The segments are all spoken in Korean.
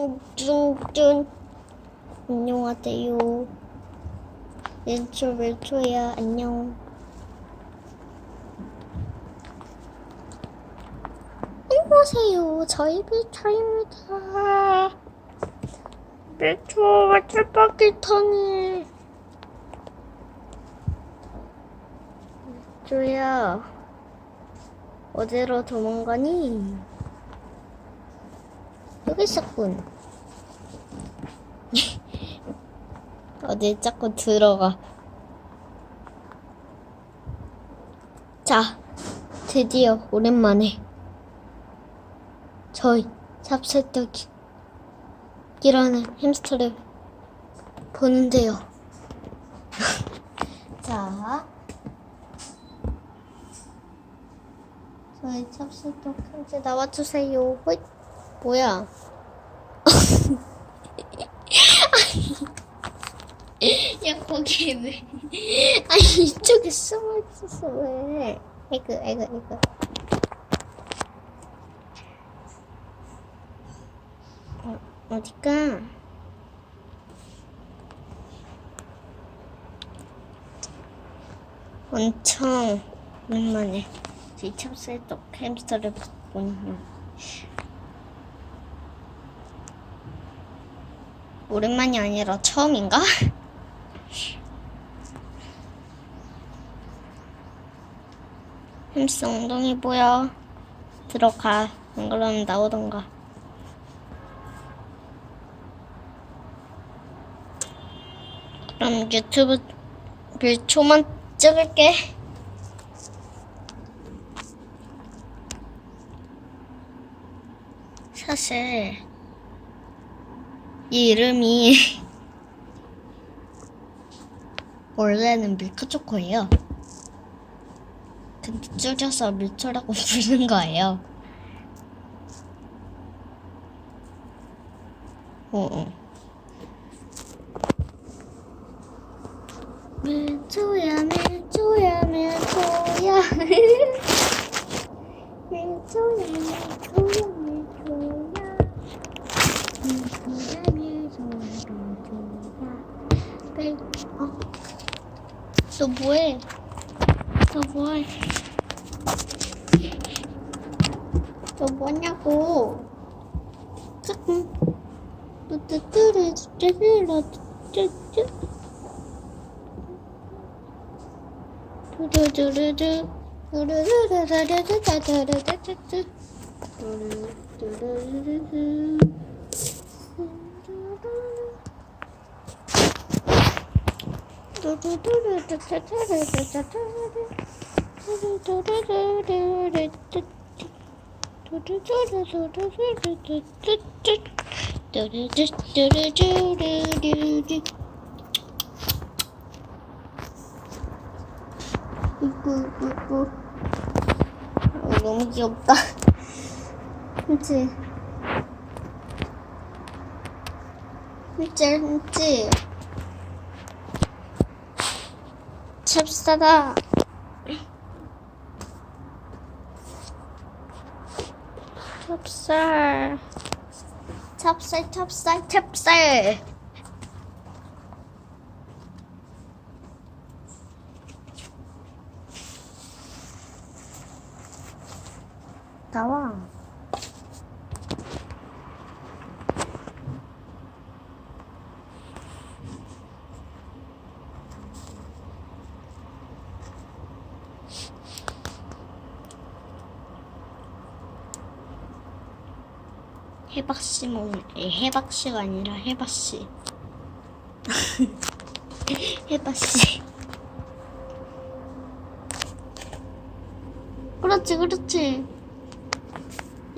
쭝쭝쭝 안녕하세요. 왼초 왼초야 안녕. 안녕하세요. 저희 밀초입니다. 밀초가 쳇바퀴터니. 밀초야. 어디로 도망가니? 여기 있었군. 어디 자꾸 들어가. 자, 드디어 오랜만에 저희 찹쌀떡이라는 햄스터를 보는데요. 자, 저희 찹쌀떡 현재 나와주세요. 호잇. 뭐야? 야 거기 왜? 아니 이쪽에 숨어 있었어 왜? 에그 에그 에그. 어 어디가? 엄청 오랜만에 이 찹쌀떡 햄스터를 봤군요. 오랜만이 아니라 처음인가? 햄스 엉덩이 보여. 들어가. 안 그러면 나오던가. 그럼 유튜브 밀초만 찍을게. 사실 이 이름이 원래는 밀크초코예요. 근데 줄여서 밀초라고 부르는 거예요. 어, 어. 밀초야, 밀초야, 밀초야. 밀초야, 밀초야, 밀초야 밀초야, 어? 너 뭐해? 너 뭐해? 너 뭐냐고? 조금. 뚜뚜뚜르 뚜뚜르 뚜뚜. 두루두루두. 두루루루루루루루루루루루. 두루두루루루. 어, 너무 귀엽다. 그치? 그치, 그치? 찹싸다. 찹쌀. 찹쌀, 찹쌀, 찹쌀. 나와. 해박씨 먹을 해박씨가 아니라 해박씨. 해박씨. 그렇지 그렇지.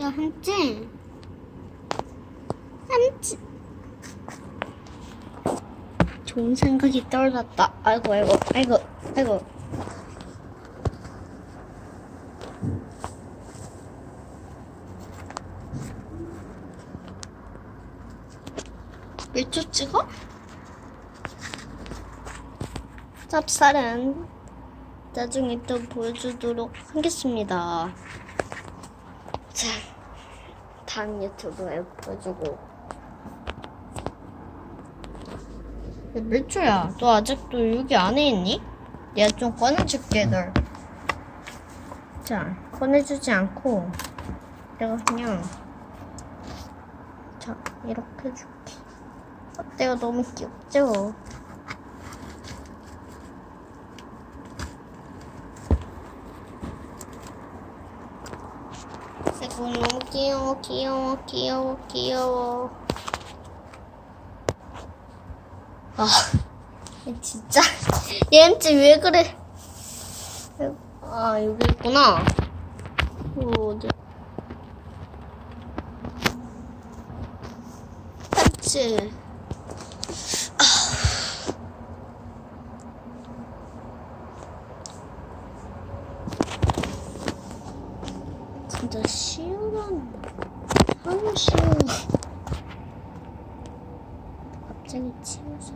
야 함지 함지 좋은 생각이 떠올랐다. 아이고 아이고 아이고 아이고 몇초 찍어? 짭쌀은 나중에 또 보여주도록 하겠습니다. 자, 다음 유튜브에 보여주고 밀초야, 너 아직도 여기 안에 있니? 내가 좀 꺼내줄게, 널. 자, 꺼내주지 않고, 내가 그냥, 자, 이렇게 해줄게. 어때요? 너무 귀엽죠? 아이고, 너무 귀여워, 귀여워, 귀여워, 귀여워. 아, 얘 진짜. 얘한테 왜 그래? 아, 여기 있구나. 어, 어디? 그치. 진짜 시원한 너무 시원해 갑자기 치워서